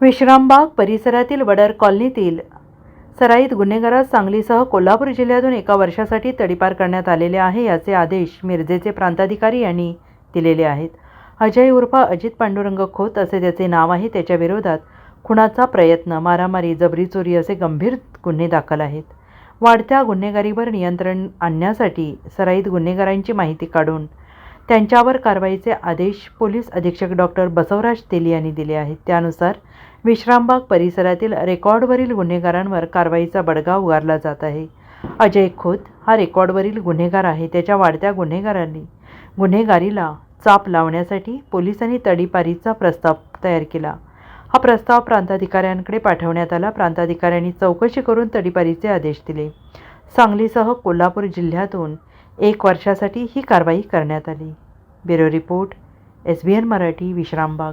विश्रामबाग परिसरातील वडर कॉलनीतील सराईत गुन्हेगारात सांगलीसह कोल्हापूर जिल्ह्यातून एका वर्षासाठी तडीपार करण्यात आलेले आहे याचे आदेश मिरजेचे प्रांताधिकारी यांनी दिलेले आहेत. अजय उर्फ अजित पांडुरंग खोत असे त्याचे नाव आहे त्याच्या विरोधात प्रयत्न मारामारी जबरी चोरी असे गंभीर गुन्हे दाखल आहेत. वाढत्या गुन्हेगारीवर नियंत्रण आणण्यासाठी सराईत गुन्हेगारांची माहिती काढून त्यांच्यावर कारवाईचे आदेश पोलीस अधीक्षक डॉक्टर बसवराज तेली यांनी दिले आहेत. त्यानुसार विश्रामबाग परिसरातील रेकॉर्डवरील गुन्हेगारांवर कारवाईचा बडगा उगारला जात आहे. अजय खोत हा रेकॉर्डवरील गुन्हेगार आहे. त्याच्या वाढत्या गुन्हेगारांनी गुन्हेगारीला चाप लावण्यासाठी पोलिसांनी तडीपारीचा प्रस्ताव तयार केला. हा प्रस्ताव प्रांताधिकाऱ्यांकडे पाठवण्यात आला. प्रांताधिकाऱ्यांनी चौकशी करून तडीपारीचे आदेश दिले. सांगलीसह कोल्हापूर जिल्ह्यातून एक वर्षासाठी ही कारवाई करण्यात आली. Bureau report S B N Marathi Vishrambag.